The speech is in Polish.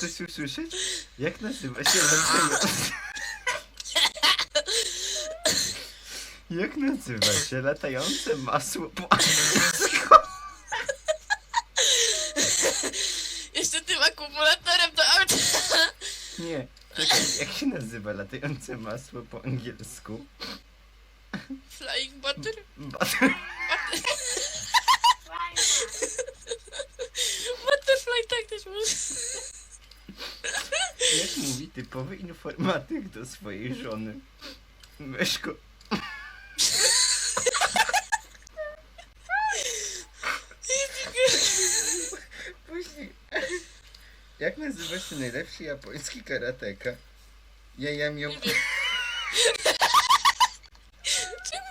coś usłyszeć? Jak nazywa się latające... Jak nazywa się latające masło po angielsku? Jeszcze tym akumulatorem do auta. Nie, czekaj, jak się nazywa latające masło po angielsku? Flying butter? Butter... Jak mówi typowy informatyk do swojej żony. Myszko. Później. Jak nazywa się najlepszy japoński karateka? Jajami... Czemu